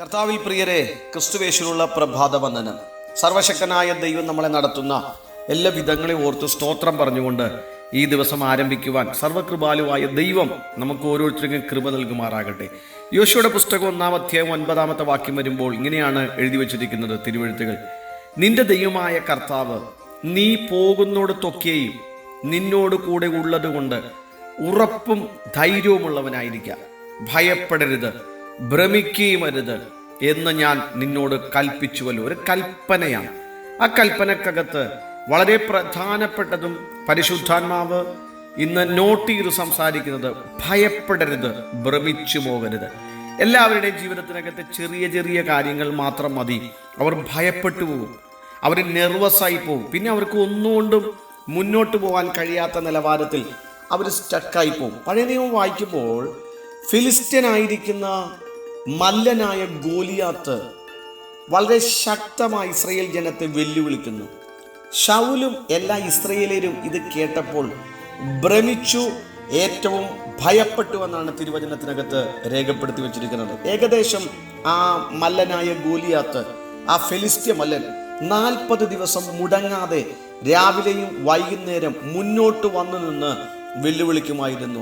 കർത്താവിൽ പ്രിയരെ ക്രിസ്തുവേശുനുള്ള പ്രഭാത വന്ദനം സർവശക്തനായ ദൈവം നമ്മളെ നടത്തുന്ന എല്ലാ വിധങ്ങളെ ഓർത്ത് സ്തോത്രം പറഞ്ഞുകൊണ്ട് ഈ ദിവസം ആരംഭിക്കുവാൻ സർവകൃപാലുവായ ദൈവം നമുക്ക് ഓരോരുത്തർക്കും കൃപ നൽകുമാറാകട്ടെ. യോശുവയുടെ പുസ്തകം ഒന്നാം അധ്യായം ഒൻപതാമത്തെ വാക്യം വരുമ്പോൾ ഇങ്ങനെയാണ് എഴുതി വച്ചിരിക്കുന്നത് തിരുവഴുത്തുകൾ. നിന്റെ ദൈവമായ കർത്താവ് നീ പോകുന്നിടത്തൊക്കെയും നിന്നോട് കൂടെ ഉള്ളത് കൊണ്ട് ഉറപ്പും ധൈര്യവുമുള്ളവനായിരിക്കുക ഭയപ്പെടരുത്. ഭ്രമിക്കുകയും അരുത് എന്ന് ഞാൻ നിന്നോട് കൽപ്പിച്ചുവല്ലോ. ഒരു കൽപ്പനയാണ്. ആ കൽപ്പനക്കകത്ത് വളരെ പ്രധാനപ്പെട്ടതും പരിശുദ്ധാത്മാവ് ഇന്ന് നോട്ട് ചെയ്ത് സംസാരിക്കുന്നത് ഭയപ്പെടരുത് ഭ്രമിച്ചു പോകരുത്. എല്ലാവരുടെയും ജീവിതത്തിനകത്ത് ചെറിയ ചെറിയ കാര്യങ്ങൾ മാത്രം മതി. അവർ ഭയപ്പെട്ടു പോകും അവർ നെർവസായി പോകും പിന്നെ അവർക്ക് ഒന്നുകൊണ്ടും മുന്നോട്ട് പോകാൻ കഴിയാത്ത നിലവാരത്തിൽ അവർ സ്റ്റക്കായി പോകും പഴയ നിയമം വായിക്കുമ്പോൾ ഫിലിസ്ത്യനായിരിക്കുന്ന മല്ലനായ ഗോലിയാത്ത് വളരെ ശക്തമായി ഇസ്രയേൽ ജനത്തെ വെല്ലുവിളിക്കുന്നു. ഷൗലും എല്ലാ ഇസ്രയേലരും ഇത് കേട്ടപ്പോൾ ഭ്രമിച്ചു ഏറ്റവും ഭയപ്പെട്ടു എന്നാണ് തിരുവചനത്തിനകത്ത് രേഖപ്പെടുത്തി വച്ചിരിക്കുന്നത്. ഏകദേശം ആ മല്ലനായ ഗോലിയാത്ത് ആ ഫെലിസ്ത്യ മല്ലൻ നാൽപ്പത് ദിവസം മുടങ്ങാതെ രാവിലെയും വൈകുന്നേരം മുന്നോട്ട് വന്നു നിന്ന് വെല്ലുവിളിക്കുമായിരുന്നു.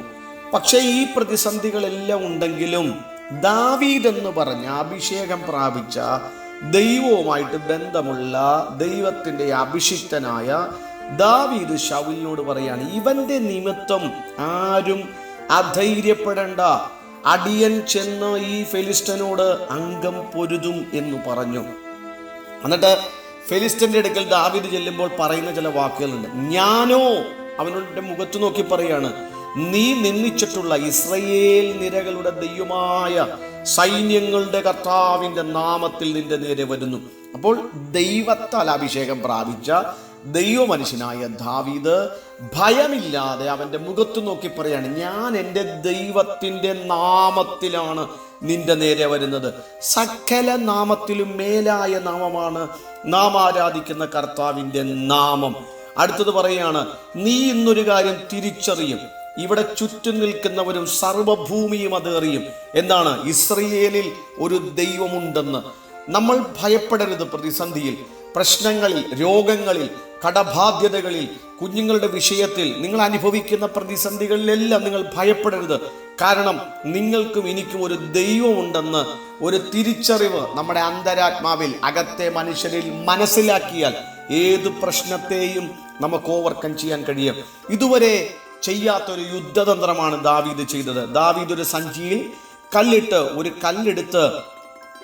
പക്ഷേ ഈ പ്രതിസന്ധികളെല്ലാം ഉണ്ടെങ്കിലും ദാവീദ് എന്ന് പറഞ്ഞ അഭിഷേകം പ്രാപിച്ച ദൈവവുമായിട്ട് ബന്ധമുള്ള ദൈവത്തിന്റെ അഭിഷിക്തനായ ദാവീദ് ഷൗലിനോട് പറയാണ് ഇവന്റെ നിമിത്തം ആരും അധൈര്യപ്പെടേണ്ട. അടിയൻ ചെന്ന് ഈ ഫെലിസ്റ്റനോട് അംഗം പൊരുതും എന്ന് പറഞ്ഞു. എന്നിട്ട് ഫെലിസ്റ്റന്റെ അടുക്കൽ ദാവീദ് ചെല്ലുമ്പോൾ പറയുന്ന ചില വാക്കുകളുണ്ട്. ഞാനോ? അവനോട് മുഖത്ത് നോക്കി പറയാണ് നീ നിന്ദിച്ചിട്ടുള്ള ഇസ്രയേൽ നിരകളുടെ ദൈവമായ സൈന്യങ്ങളുടെ കർത്താവിന്റെ നാമത്തിൽ നിന്റെ നേരെ വരുന്നു. അപ്പോൾ ദൈവത്താൽ അഭിഷേകം പ്രാപിച്ച ദൈവ മനുഷ്യനായ ദാവീദ് ഭയമില്ലാതെ അവന്റെ മുഖത്ത് നോക്കി പറയാണ് ഞാൻ എന്റെ ദൈവത്തിന്റെ നാമത്തിലാണ് നിന്റെ നേരെ വരുന്നത്. സകല നാമത്തിലും മേലായ നാമമാണ് നാം ആരാധിക്കുന്ന കർത്താവിന്റെ നാമം. അടുത്തത് പറയാണ് നീ ഇന്നൊരു കാര്യം തിരിച്ചറിയും. ഇവിടെ ചുറ്റും നിൽക്കുന്നവരും സർവഭൂമിയും അത് അറിയും എന്താണ്? ഇസ്രയേലിൽ ഒരു ദൈവമുണ്ടെന്ന്. നമ്മൾ ഭയപ്പെടരുത് പ്രതിസന്ധിയിൽ. പ്രശ്നങ്ങളിൽ രോഗങ്ങളിൽ കടബാധ്യതകളിൽ കുഞ്ഞുങ്ങളുടെ വിഷയത്തിൽ നിങ്ങൾ അനുഭവിക്കുന്ന പ്രതിസന്ധികളിലെല്ലാം നിങ്ങൾ ഭയപ്പെടരുത്. കാരണം നിങ്ങൾക്കും എനിക്കും ഒരു ദൈവമുണ്ടെന്ന് ഒരു തിരിച്ചറിവ് നമ്മുടെ അന്തരാത്മാവിൽ അകത്തെ മനുഷ്യരിൽ മനസ്സിലാക്കിയാൽ ഏത് പ്രശ്നത്തെയും നമുക്ക് ഓവർകം ചെയ്യാൻ കഴിയും. ഇതുവരെ ചെയ്യാത്തൊരു യുദ്ധതന്ത്രമാണ് ദാവീദ് ചെയ്തത്. ദാവീദ് ഒരു സഞ്ചിയിൽ കല്ലിട്ട് ഒരു കല്ലെടുത്ത്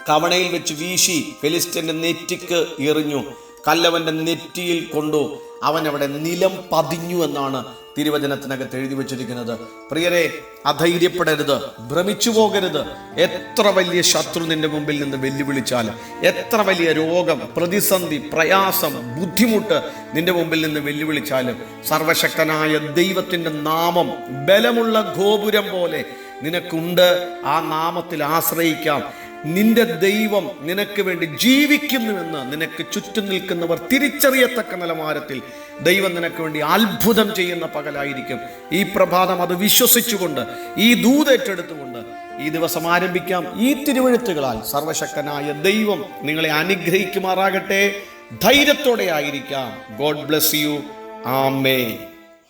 കവണയിൽ വെച്ച് വീശി ഫെലിസ്റ്റിന്റെ നെറ്റിക്ക് എറിഞ്ഞു. കല്ലവന്റെ നെറ്റിയിൽ കൊണ്ടു അവൻ അവിടെ നിലം പതിഞ്ഞു എന്നാണ് തിരുവചനത്തിനകത്ത് എഴുതി വെച്ചിരിക്കുന്നത്. പ്രിയരെ അധൈര്യപ്പെടരുത് ഭ്രമിച്ചു പോകരുത്. എത്ര വലിയ ശത്രു നിന്റെ മുമ്പിൽ നിന്ന് വെല്ലുവിളിച്ചാലും എത്ര വലിയ രോഗം പ്രതിസന്ധി പ്രയാസം ബുദ്ധിമുട്ട് നിന്റെ മുമ്പിൽ നിന്ന് വെല്ലുവിളിച്ചാലും സർവശക്തനായ ദൈവത്തിന്റെ നാമം ബലമുള്ള ഗോപുരം പോലെ നിനക്കുണ്ട്. ആ നാമത്തിൽ ആശ്രയിക്കാം. നിന്റെ ദൈവം നിനക്ക് വേണ്ടി ജീവിക്കുന്നുവെന്ന് നിനക്ക് ചുറ്റും നിൽക്കുന്നവർ തിരിച്ചറിയത്തക്ക നിലവാരത്തിൽ ദൈവം നിനക്ക് വേണ്ടി അത്ഭുതം ചെയ്യുന്ന പകലായിരിക്കും. ഈ പ്രഭാതം അത് വിശ്വസിച്ചുകൊണ്ട് ഈ ദൂതേറ്റെടുത്തുകൊണ്ട് ഈ ദിവസം ആരംഭിക്കാം. ഈ തിരുവഴുത്തുകളാൽ സർവശക്തനായ ദൈവം നിങ്ങളെ അനുഗ്രഹിക്കുമാറാകട്ടെ. ധൈര്യത്തോടെ ആയിരിക്കാം. God bless you. ആമേ